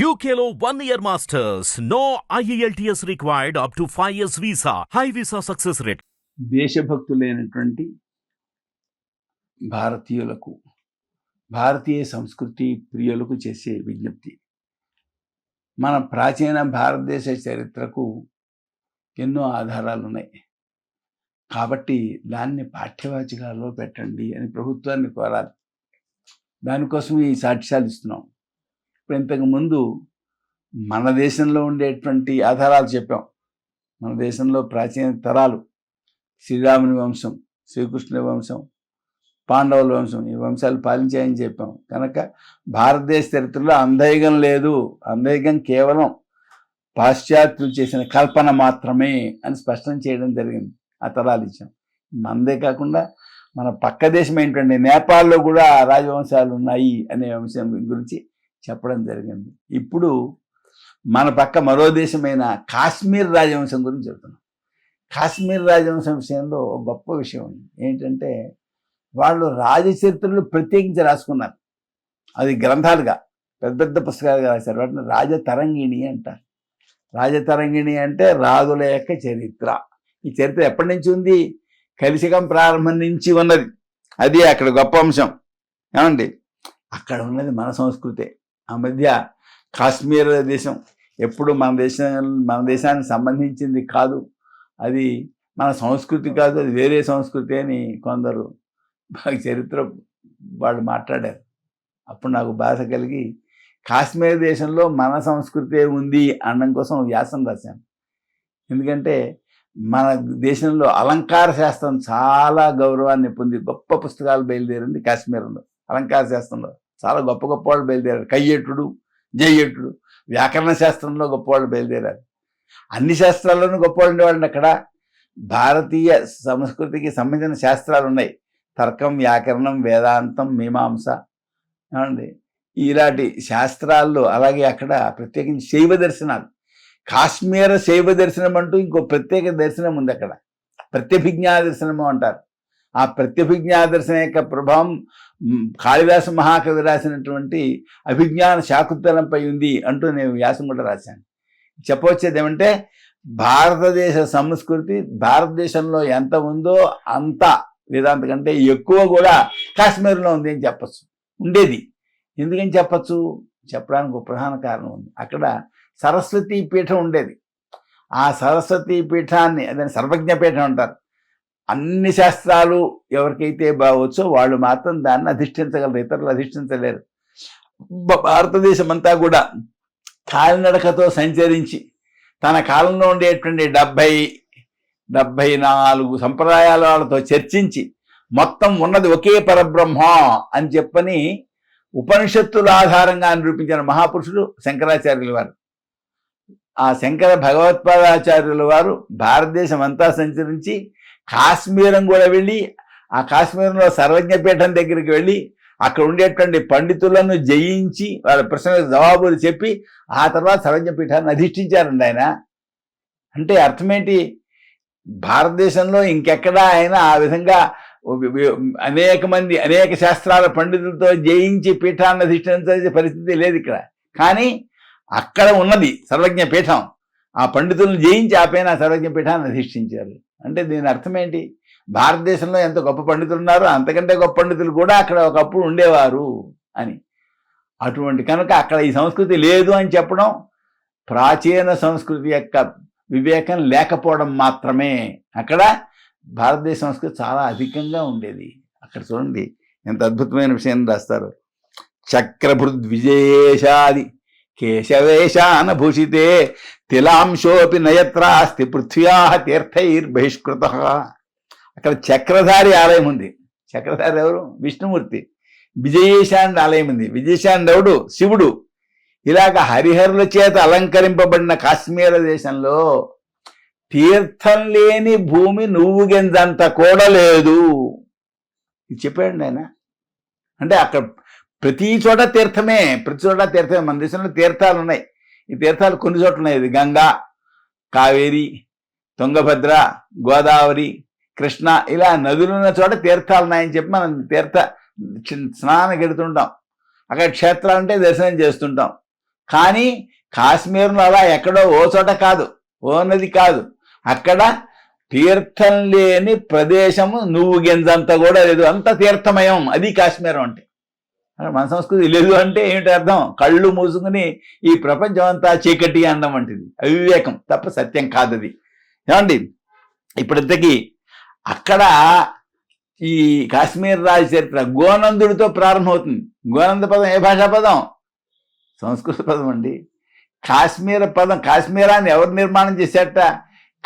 యూకేలో one year masters no IELTS required up to five years visa high visa success rate దేశభక్తులైనటువంటి భారతీయులకు భారతీయ సంస్కృతి ప్రియులకు చేసే విజ్ఞప్తి. మన ప్రాచీన భారతదేశ చరిత్రకు ఎన్నో ఆధారాలు ఉన్నాయి కాబట్టి దాన్ని పాఠ్యవాచికాల్లో పెట్టండి అని ప్రభుత్వాన్ని కోరాలి. దానికోసం ఈ సాక్ష్యాలు ఇస్తున్నాం. ఇప్పుడు ఇంతకు ముందు మన దేశంలో ఉండేటువంటి ఆధారాలు చెప్పాం. మన దేశంలో ప్రాచీన తరాలు శ్రీరాముని వంశం శ్రీకృష్ణుని వంశం పాండవుల వంశం ఈ వంశాలు పాలించాయని చెప్పాం. కనుక భారతదేశ చరిత్రలో అంధయుగం లేదు. అంధయుగం కేవలం పాశ్చాత్యులు చేసిన కల్పన మాత్రమే అని స్పష్టం చేయడం జరిగింది. ఆ తరాలు ఇచ్చాం. మనదే కాకుండా మన పక్క దేశం ఏంటంటే నేపాల్లో కూడా రాజవంశాలు ఉన్నాయి అనే అంశం గురించి చెప్పడం జరిగింది. ఇప్పుడు మన పక్క మరో దేశమైన కాశ్మీర్ రాజవంశం గురించి చెబుతున్నాం కాశ్మీర్ రాజవంశం విషయంలో గొప్ప విషయం ఉంది. ఏంటంటే వాళ్ళు రాజచరిత్రలు ప్రత్యేకించి రాసుకున్నారు. అది గ్రంథాలుగా పెద్ద పెద్ద పుస్తకాలుగా రాశారు. వాటిని రాజతరంగిణి అంటారు. రాజతరంగిణి అంటే రాజుల యొక్క చరిత్ర. ఈ చరిత్ర ఎప్పటి నుంచి ఉంది? కలిసికం ప్రారంభం నుంచి ఉన్నది. అది అక్కడ గొప్ప అంశం. ఏమండి? అక్కడ ఉన్నది మన సంస్కృతే. ఆ మధ్య కాశ్మీర్ దేశం ఎప్పుడు మన దేశం మన దేశానికి సంబంధించింది కాదు. అది మన సంస్కృతి కాదు అది వేరే సంస్కృతి అని కొందరు బాగా చరిత్ర వాళ్ళు మాట్లాడారు. అప్పుడు నాకు బాధ కలిగి కాశ్మీర్ దేశంలో మన సంస్కృతే ఉంది అనడం కోసం వ్యాసం రాశాను. ఎందుకంటే మన దేశంలో అలంకార శాస్త్రం చాలా గౌరవాన్ని పొంది గొప్ప పుస్తకాలు బయలుదేరింది కాశ్మీర్లో. అలంకార శాస్త్రంలో. చాలా గొప్ప గొప్ప వాళ్ళు బయలుదేరారు. కయ్యేటుడు జయ్యేటుడు. వ్యాకరణ శాస్త్రంలో గొప్ప వాళ్ళు బయలుదేరారు. అన్ని శాస్త్రాల్లోనూ గొప్ప వాళ్ళు ఉండేవాళ్ళని అక్కడ. భారతీయ సంస్కృతికి సంబంధించిన శాస్త్రాలు ఉన్నాయి. తర్కం వ్యాకరణం వేదాంతం మీమాంస. ఏమండి? ఇలాంటి శాస్త్రాల్లో అలాగే అక్కడ ప్రత్యేకించి శైవ దర్శనాలు. కాశ్మీర శైవ దర్శనం అంటూ ఇంకో ప్రత్యేక దర్శనం ఉంది అక్కడ. ప్రత్యభిజ్ఞా దర్శనము అంటారు. ఆ ప్రత్యభిజ్ఞాదర్శన యొక్క ప్రభావం కాళిదాస మహాకవి రాసినటువంటి అభిజ్ఞాన శాకుంతలంపై ఉంది అంటూ నేను వ్యాసం కూడా రాశాను. చెప్పవచ్చేది ఏమంటే భారతదేశ సంస్కృతి భారతదేశంలో ఎంత ఉందో అంత వేదాంత కంటే ఎక్కువ కూడా కాశ్మీర్లో ఉంది అని చెప్పచ్చు. ఉండేది. ఎందుకని చెప్పచ్చు? చెప్పడానికి ఒక ప్రధాన కారణం ఉంది. అక్కడ సరస్వతీ పీఠం ఉండేది. ఆ సరస్వతీ పీఠాన్ని అదే సర్వజ్ఞ పీఠం అంటారు. అన్ని శాస్త్రాలు ఎవరికైతే బాగొచ్చో వాళ్ళు మాత్రం దాన్ని అధిష్ఠించగలరు ఇతరులు అధిష్ఠించలేరు. భారతదేశం అంతా కూడా కాలినడకతో సంచరించి తన కాలంలో ఉండేటువంటి డెబ్భై డెబ్భై నాలుగు సంప్రదాయాల వాళ్ళతో చర్చించి మొత్తం ఉన్నది ఒకే పరబ్రహ్మ అని చెప్పని ఉపనిషత్తుల ఆధారంగా నిరూపించిన మహాపురుషుడు శంకరాచార్యుల వారు. ఆ శంకర భగవత్పాదాచార్యుల వారు భారతదేశం అంతా సంచరించి కాశ్మీరం కూడా వెళ్ళి ఆ కాశ్మీరంలో సర్వజ్ఞపీఠం దగ్గరికి వెళ్ళి అక్కడ ఉండేటువంటి పండితులను జయించి వాళ్ళ ప్రశ్నలకు జవాబులు చెప్పి ఆ తర్వాత సర్వజ్ఞపీఠాన్ని అధిష్ఠించారండి ఆయన. అంటే అర్థమేంటి భారతదేశంలో ఇంకెక్కడా ఆయన ఆ విధంగా అనేక మంది అనేక శాస్త్రాల పండితులతో జయించి పీఠాన్ని అధిష్ఠించే పరిస్థితి లేదు ఇక్కడ. కానీ అక్కడ ఉన్నది సర్వజ్ఞ పీఠం. ఆ పండితులను జయించి ఆ పైన సర్వజ్ఞ పీఠాన్ని అధిష్ఠించారు. అంటే దీని అర్థం ఏంటి? భారతదేశంలో ఎంత గొప్ప పండితులు ఉన్నారో అంతకంటే గొప్ప పండితులు కూడా అక్కడ ఒకప్పుడు ఉండేవారు అని. అటువంటి కనుక అక్కడ ఈ సంస్కృతి లేదు అని చెప్పడం ప్రాచీన సంస్కృతి యొక్క వివేకం లేకపోవడం మాత్రమే. అక్కడ భారతదేశ సంస్కృతి చాలా అధికంగా ఉండేది. అక్కడ చూడండి ఎంత అద్భుతమైన విషయం రాస్తారు. చక్రభృద్ విజయేశాది. కేశవేశాన భూషితే తిలాంశోపి నయత్రాస్తి పృథ్వ్యా తీర్థైర్బహిష్కృత అక్కడ చక్రధారి ఆలయం ఉంది. చక్రధారి ఎవరు? విష్ణుమూర్తి. విజయేశాండ్ ఆలయం ఉంది. విజయశాండవుడు శివుడు. ఇలాగ హరిహరుల చేత అలంకరింపబడిన కాశ్మీర దేశంలో తీర్థం లేని భూమి నువ్వు గింజంత కూడా లేదు. ఇది చెప్పాడు ఆయన. అంటే అక్కడ ప్రతి చోట తీర్థమే ప్రతి చోట తీర్థమే. మన దేశంలో తీర్థాలు ఉన్నాయి ఈ తీర్థాలు కొన్ని చోట్ల ఉన్నాయి ఇది గంగా కావేరి తుంగభద్ర గోదావరి కృష్ణ ఇలా నదులు ఉన్న చోట తీర్థాలు ఉన్నాయని చెప్పి మనం తీర్థ స్నానం గెడుతుంటాం అక్కడ క్షేత్రాలు అంటే దర్శనం చేస్తుంటాం. కానీ కాశ్మీర్లో అలా ఎక్కడో ఓ చోట కాదు. ఓ నది కాదు. అక్కడ తీర్థం లేని ప్రదేశము నువ్వు గింజంత కూడా లేదు. అంత తీర్థమయం. అది కాశ్మీరం అంటే. మన సంస్కృతి లేదు అంటే ఏమిటి అర్థం? కళ్ళు మూసుకుని ఈ ప్రపంచం అంతా చీకటి అన్నం వంటిది. అవివేకం. తప్ప సత్యం కాదు అది ఏమండి? ఇప్పుడు అక్కడ ఈ కాశ్మీర్ రాజ చరిత్ర గోనందుడితో ప్రారంభమవుతుంది. గోనంద పదం ఏ భాషా పదం? సంస్కృత పదం అండి. కాశ్మీర పదం కాశ్మీరాన్ని ఎవరు నిర్మాణం చేశాట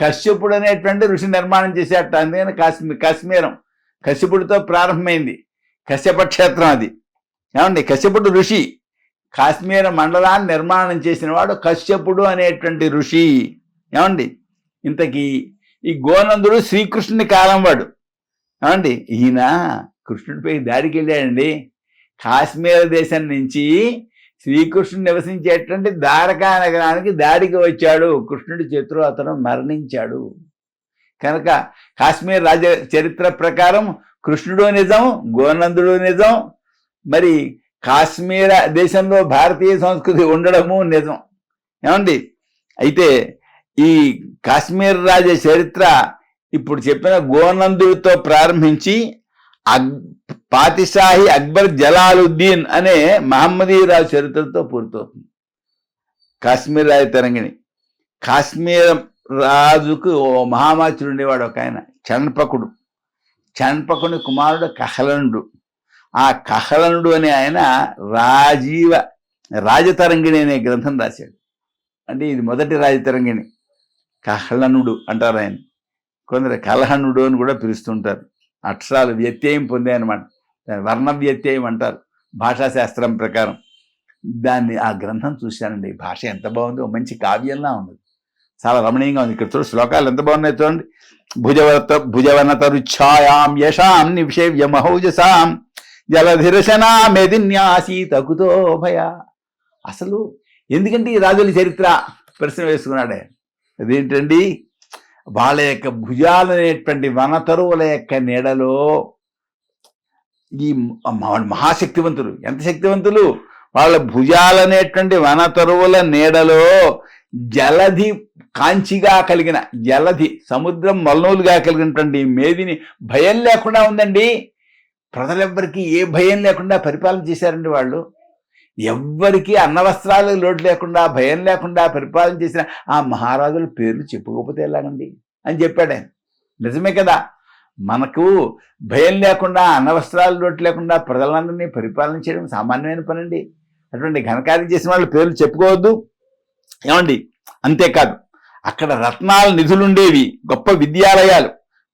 కశ్యపుడు అనేటువంటి ఋషి నిర్మాణం చేశాట అందుకని కాశ్మీర్ కాశ్మీరం కశ్యపుడితో ప్రారంభమైంది. కశ్యప క్షేత్రం అది. ఏమండి? కశ్యపుడు ఋషి. కాశ్మీర మండలాన్ని నిర్మాణం చేసిన వాడు కశ్యపుడు అనేటువంటి ఋషి. ఏమండి? ఇంతకీ ఈ గోనందుడు శ్రీకృష్ణుని కాలం వాడు. ఏమండి? ఈయన కృష్ణుడిపై దారికి వెళ్ళాడండి. కాశ్మీర దేశం నుంచి శ్రీకృష్ణుడు నివసించేటువంటి ద్వారకా నగరానికి దాడికి వచ్చాడు. కృష్ణుడి చేతిలో అతను మరణించాడు. కనుక కాశ్మీర్ రాజ చరిత్ర ప్రకారం కృష్ణుడు నిజం గోనందుడు నిజం మరి కాశ్మీర దేశంలో భారతీయ సంస్కృతి ఉండడము నిజం. ఏమండి? అయితే ఈ కాశ్మీర్ రాజ చరిత్ర ఇప్పుడు చెప్పిన గోనందుడితో ప్రారంభించి అక్ పాతిషాహి అక్బర్ జలాలుద్దీన్ అనే మహమ్మదీ రాజు చరిత్రతో పూర్తవుతుంది. కాశ్మీర్ రాజు తరంగిణి. కాశ్మీర్ రాజుకు ఓ మహామాచుడు ఉండేవాడు ఒక ఆయన చణ్పకుడు చణ్పకుని కుమారుడు కహలనుడు ఆ కహలనుడు అనే ఆయన రాజీవ రాజతరంగిణి అనే గ్రంథం రాశాడు. అంటే ఇది మొదటి రాజతరంగిణి. కహలనుడు అంటారు ఆయన. కొందరు కలహనుడు అని కూడా పిలుస్తుంటారు. అక్షరాలు వ్యత్యయం పొందాయన్నమాట. దాన్ని వర్ణ వ్యత్యయం అంటారు. భాషాశాస్త్రం ప్రకారం. దాన్ని ఆ గ్రంథం చూశానండి. భాష ఎంత బాగుందో మంచి కావ్యంలా ఉంది. చాలా రమణీయంగా ఉంది. ఇక్కడ చూడు శ్లోకాలు ఎంత బాగున్నాయి చూడండి. భుజవత భుజవనత రుఛాయాం యశాం నిషేవ్య మహౌజసాం. జలధిరసనా మెదిన్యాసి తగుతో భయ. అసలు ఎందుకంటే ఈ రాజుల చరిత్ర? ప్రశ్న వేసుకున్నాడే. అదేంటండి? వాళ్ళ యొక్క భుజాలనేటువంటి వనతరువుల యొక్క నీడలో ఈ మహాశక్తివంతులు ఎంత శక్తివంతులు? వాళ్ళ భుజాలనేటువంటి వనతరువుల నీడలో జలధి కాంచిగా కలిగిన జలధి సముద్రం మల్నూలుగా కలిగినటువంటి మేదిని భయం లేకుండా ఉందండి. ప్రజలెవ్వరికీ ఏ భయం లేకుండా పరిపాలన చేశారండి వాళ్ళు? ఎవ్వరికీ అన్నవస్త్రాలు లోటు లేకుండా భయం లేకుండా పరిపాలన చేసిన ఆ మహారాజుల పేర్లు చెప్పుకోకపోతే ఎలాగండి? అని చెప్పాడు ఆయన. నిజమే కదా. మనకు భయం లేకుండా అన్నవస్త్రాలు లోటు లేకుండా ప్రజలందరినీ పరిపాలన చేయడం సామాన్యమైన పనండి. అటువంటి ఘనకార్యం చేసిన వాళ్ళ పేర్లు చెప్పుకోవద్దు. ఏమండి? అంతేకాదు అక్కడ రత్నాల నిధులుండేవి గొప్ప విద్యాలయాలు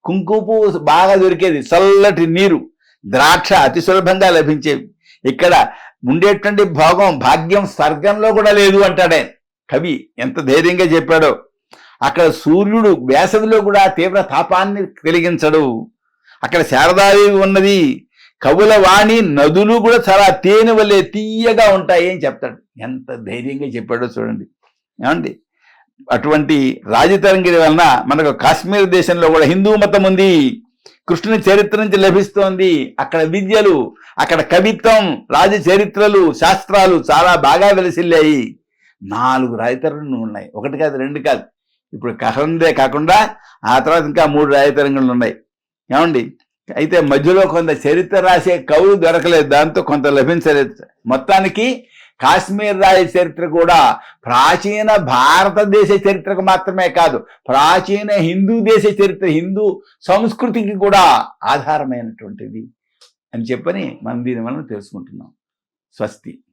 కుంకుపు బాగా దొరికేది చల్లటి నీరు ద్రాక్ష అతి సులభంగా లభించేవి ఇక్కడ ఉండేటువంటి భోగం భాగ్యం స్వర్గంలో కూడా లేదు అంటాడే. కవి ఎంత ధైర్యంగా చెప్పాడో. అక్కడ సూర్యుడు వేసవిలో కూడా తీవ్ర తాపాన్ని కలిగించడు. అక్కడ శారదాదేవి ఉన్నది. కవుల వాణి నదులు కూడా చాలా తేనె వల్లే తీయగా ఉంటాయి అని చెప్తాడు. ఎంత ధైర్యంగా చెప్పాడో చూడండి. ఏమండి? అటువంటి రాజతరంగిరి వలన మనకు కాశ్మీర్ దేశంలో కూడా హిందూ మతం ఉంది. కృష్ణుని చరిత్ర నుంచి లభిస్తోంది. అక్కడ విద్యలు అక్కడ కవిత్వం రాజ చరిత్రలు శాస్త్రాలు చాలా బాగా వెలసిల్లాయి. నాలుగు రాజతరంగులు ఉన్నాయి. ఒకటి కాదు రెండు కాదు. ఇప్పుడు కహందే కాకుండా ఆ తర్వాత ఇంకా మూడు రాజతరంగులు ఉన్నాయి. ఏమండి? అయితే మధ్యలో కొంత చరిత్ర రాసే కవులు దొరకలేదు. దాంతో కొంత లభించలేదు. మొత్తానికి కాశ్మీర్ రాజ చరిత్ర కూడా ప్రాచీన భారతదేశ చరిత్రకు మాత్రమే కాదు ప్రాచీన హిందూ దేశ చరిత్ర హిందూ సంస్కృతికి కూడా ఆధారమైనటువంటిది అని చెప్పని మనం దీని మనం తెలుసుకుంటున్నాం. స్వస్తి.